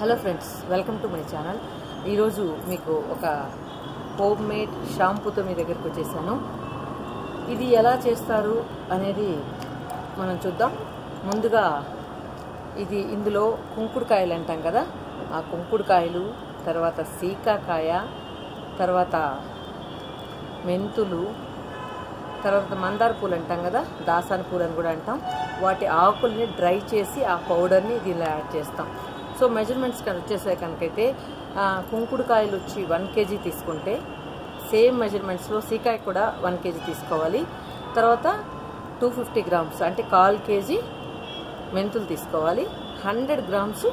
Hello friends welcome to my channel ఈరోజు మీకు ఒక హోమ్ మేడ్ షాంపూతో మీ దగ్గరికి వచ్చేసాను. ఇది ఎలా చేస్తారు అనేది మనం చూద్దాం. ముందుగా ఇది ఇందులో కుంకుడుకాయలు అంటాం కదా. ఆ కుంకుడుకాయలు తర్వాత సీకాకాయ తర్వాత మెంతులు తర్వాత మందార పూలు అంటాం కదా. దాసాని పూలు అని కూడా అంటాం. వాటి ఆకుల్ని డ్రై చేసి ఆ పౌడర్ని దీనిలో యాడ్ చేస్తాం. సో మెజర్మెంట్స్ కనుక వచ్చేసే కనుకైతే కుంకుడు కుంకుడుకాయలు వచ్చి వన్ కేజీ తీసుకుంటే సేమ్ మెజర్మెంట్స్లో సీకాయ కూడా వన్ కేజీ తీసుకోవాలి. తర్వాత టూ ఫిఫ్టీ గ్రామ్స్ అంటే కాల్ కేజీ మెంతులు తీసుకోవాలి. హండ్రెడ్ గ్రామ్స్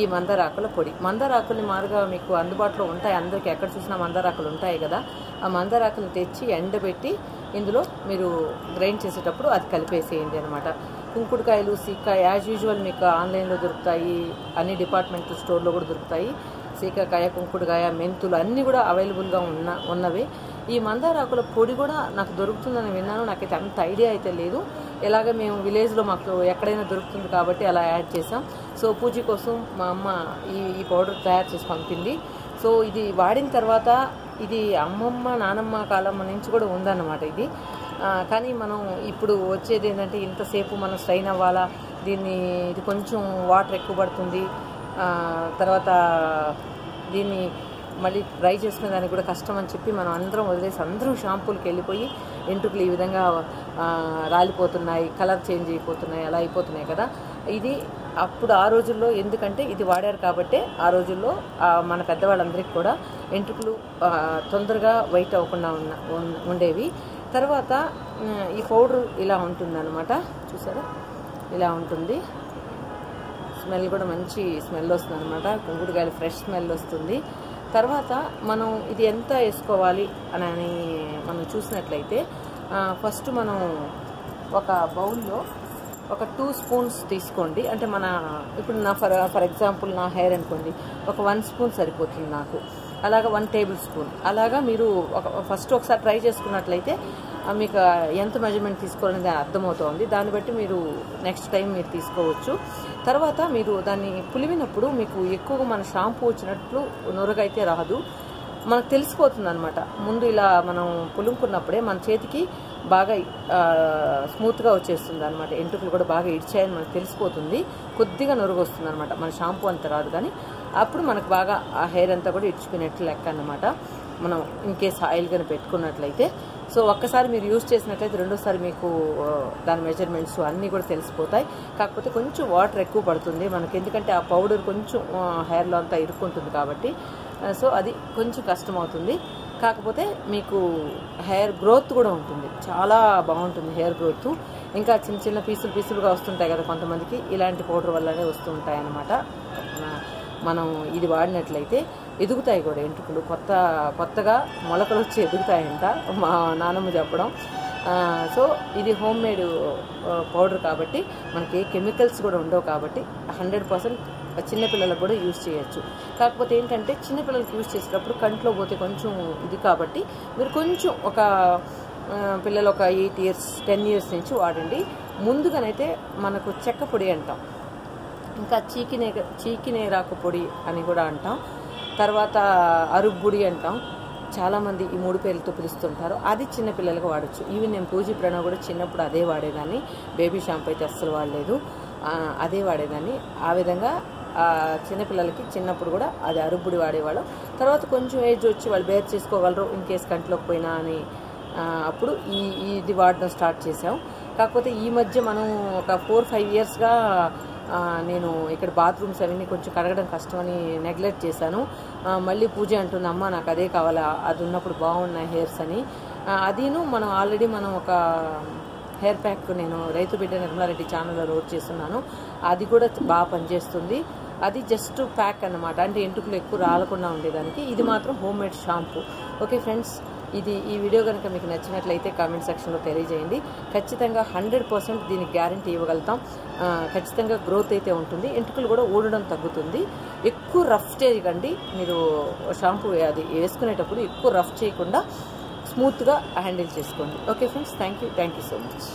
ఈ మందారాకుల పొడి. మందారాకుల్ని మారుగా మీకు అందుబాటులో ఉంటాయి. అందరికీ ఎక్కడ చూసినా మందారాకులు ఉంటాయి కదా. ఆ మందారాకులు తెచ్చి ఎండబెట్టి ఇందులో మీరు గ్రైండ్ చేసేటప్పుడు అది కలిపేసేయండి అనమాట కుంకుడుకాయలు సీకాయ యాజ్ యూజువల్ మీకు ఆన్లైన్లో దొరుకుతాయి అన్ని డిపార్ట్మెంటల్ స్టోర్లో కూడా దొరుకుతాయి. సీకాకాయ కుంకుడుకాయ మెంతులు అన్నీ కూడా అవైలబుల్గా ఉన్న ఉన్నవి. ఈ మందారాకుల పొడి కూడా నాకు దొరుకుతుందని విన్నాను. నాకైతే అంత ఐడియా అయితే లేదు. ఎలాగ మేము విలేజ్లో మాకు ఎక్కడైనా దొరుకుతుంది కాబట్టి అలా యాడ్ చేసాం సో పూజ కోసం మా అమ్మ ఈ ఈ పౌడర్ తయారు చేసి పంపింది. సో ఇది వాడిన తర్వాత ఇది అమ్మమ్మ నానమ్మ కాలం నుంచి కూడా ఉందన్నమాట ఇది. కానీ మనం ఇప్పుడు వచ్చేది ఏంటంటే ఇంతసేపు మనం స్ట్రైన్ అవ్వాలా? దీన్ని ఇది కొంచెం వాటర్ ఎక్కువ పడుతుంది. తర్వాత దీన్ని మళ్ళీ ట్రై చేసుకునే దానికి కూడా కష్టం అని చెప్పి మనం అందరం వదిలేసి అందరూ షాంపూలకి వెళ్ళిపోయి ఎంట్రుకలు ఈ విధంగా రాలిపోతున్నాయి కలర్ చేంజ్ అయిపోతున్నాయి అలా అయిపోతున్నాయి కదా? ఇది అప్పుడు ఆ రోజుల్లో ఎందుకంటే ఇది వాడారు కాబట్టి ఆ రోజుల్లో మన పెద్దవాళ్ళందరికీ కూడా ఎంట్రుకలు తొందరగా వైట్ అవ్వకుండా ఉన్న ఉండేవి. తర్వాత ఈ పౌడర్ ఇలా ఉంటుందన్నమాట. చూసారా? ఇలా ఉంటుంది. స్మెల్ కూడా మంచి స్మెల్ వస్తుంది అనమాట కుంకుడుకాయలు ఫ్రెష్ స్మెల్ వస్తుంది. తర్వాత మనం ఇది ఎంత వేసుకోవాలి అని అని మనం చూసినట్లయితే ఫస్ట్ మనం ఒక బౌల్లో ఒక టూ స్పూన్స్ తీసుకోండి. అంటే మన ఇప్పుడు నా ఫర్ ఫర్ ఎగ్జాంపుల్ నా హెయిర్ అనుకోండి. ఒక వన్ స్పూన్ సరిపోతుంది నాకు. అలాగా వన్ టేబుల్ స్పూన్ అలాగా మీరు ఒక ఫస్ట్ ఒకసారి ట్రై చేసుకున్నట్లయితే మీకు ఎంత మెజర్మెంట్ తీసుకోవాలనేది అర్థమవుతోంది. దాన్ని బట్టి మీరు నెక్స్ట్ టైం మీరు తీసుకోవచ్చు. తర్వాత మీరు దాన్ని పులివినప్పుడు మీకు ఎక్కువగా మన షాంపూ వచ్చినట్లు నొరగైతే రాదు. మనకు తెలిసిపోతుంది అనమాట ముందు ఇలా మనం పులుముకున్నప్పుడే మన చేతికి బాగా స్మూత్గా వచ్చేస్తుంది అనమాట ఎంటుకలు కూడా బాగా ఇడిచాయని మనకు తెలిసిపోతుంది. కొద్దిగా నొరుగు వస్తుంది అనమాట మన షాంపూ అంత రాదు కానీ అప్పుడు మనకు బాగా ఆ హెయిర్ అంతా కూడా ఇడ్చుకునేట్లు లెక్క అనమాట మనం ఇన్ కేస్ ఆయిల్ కానీ పెట్టుకున్నట్లయితే. సో ఒక్కసారి మీరు యూజ్ చేసినట్లయితే రెండోసారి మీకు దాని మెజర్మెంట్స్ అన్నీ కూడా తెలిసిపోతాయి. కాకపోతే కొంచెం వాటర్ ఎక్కువ పడుతుంది. మనకి ఎందుకంటే ఆ పౌడర్ కొంచెం హెయిర్లో అంతా ఇరుక్కుంటుంది కాబట్టి. సో అది కొంచెం కష్టం అవుతుంది కాకపోతే మీకు హెయిర్ గ్రోత్ కూడా ఉంటుంది. చాలా బాగుంటుంది హెయిర్ గ్రోత్ ఇంకా చిన్న చిన్న పీసులు పీసులుగా వస్తుంటాయి కదా కొంతమందికి. ఇలాంటి పౌడర్ వల్లనే వస్తూ ఉంటాయి అన్నమాట మనం ఇది వాడినట్లయితే ఎదుగుతాయి కూడా ఎంట్రుకలు కొత్త కొత్తగా మొలకలు వచ్చి ఎదుగుతాయంట మా నానమ్మ చెప్పడం. సో ఇది హోమ్ మేడ్ పౌడర్ కాబట్టి మనకి కెమికల్స్ కూడా ఉండవు కాబట్టి హండ్రెడ్ పర్సెంట్ చిన్నపిల్లలకు కూడా యూజ్ చేయొచ్చు. కాకపోతే ఏంటంటే చిన్నపిల్లలకి యూజ్ చేసేటప్పుడు కంట్లో పోతే కొంచెం ఇది కాబట్టి మీరు కొంచెం ఒక పిల్లలు ఒక ఎయిట్ ఇయర్స్ టెన్ ఇయర్స్ నుంచి వాడండి. ముందుగానైతే మనకు చెక్క పొడి అంటాం. ఇంకా చీకినే చీకినేరాకు పొడి అని కూడా అంటాం. తర్వాత అరుగుడి అంటాం. చాలామంది ఈ మూడు పేర్లతో పిలుస్తుంటారు. అది చిన్నపిల్లలకు వాడచ్చు. ఈవెన్ నేను పూజీ ప్రణవ్ కూడా చిన్నప్పుడు అదే వాడేదాన్ని. బేబీ షాంపూ అయితే అస్సలు వాడలేదు. అదే వాడేదాన్ని. ఆ విధంగా చిన్నపిల్లలకి చిన్నప్పుడు కూడా అది అరుగుడి వాడేవాళ్ళం. తర్వాత కొంచెం ఏజ్ వచ్చి వాళ్ళు బేర్ చేసుకోగలరు ఇన్ కేస్ కంట్లోకి పోయినా అని అప్పుడు ఈ- ఇది వాడడం స్టార్ట్ చేసాం కాకపోతే ఈ మధ్య మనం ఒక ఫోర్ ఫైవ్ ఇయర్స్గా నేను ఇక్కడ బాత్రూమ్స్ అవన్నీ కొంచెం కడగడం కష్టమని నెగ్లెక్ట్ చేశాను. మళ్ళీ పూజ అంటుంది అమ్మ నాకు అదే కావాలా? అది ఉన్నప్పుడు బాగున్నాయి హెయిర్స్ అని. అదీను మనం ఆల్రెడీ మనం ఒక హెయిర్ ప్యాక్ నేను రైతు బిడ్డ నిర్మలారెడ్డి ఛానల్లో లోడ్ చేస్తున్నాను. అది కూడా బాగా పనిచేస్తుంది. అది జస్ట్ ప్యాక్ అన్నమాట. అంటే ఎంటుకులు ఎక్కువ రాలకుండా ఉండేదానికి. ఇది మాత్రం home made shampoo okay friends ఇది ఈ వీడియో కనుక మీకు నచ్చినట్లయితే కామెంట్ సెక్షన్లో తెలియజేయండి. ఖచ్చితంగా హండ్రెడ్ పర్సెంట్ దీనికి గ్యారంటీ ఇవ్వగలుగుతాం. ఖచ్చితంగా గ్రోత్ అయితే ఉంటుంది. ఎంటుకలు కూడా ఊడడం తగ్గుతుంది. ఎక్కువ రఫ్ చేయకండి. మీరు షాంపూ అది వేసుకునేటప్పుడు ఎక్కువ రఫ్ చేయకుండా స్మూత్గా హ్యాండిల్ చేసుకోండి. Okay friends thank you. Thank you so much.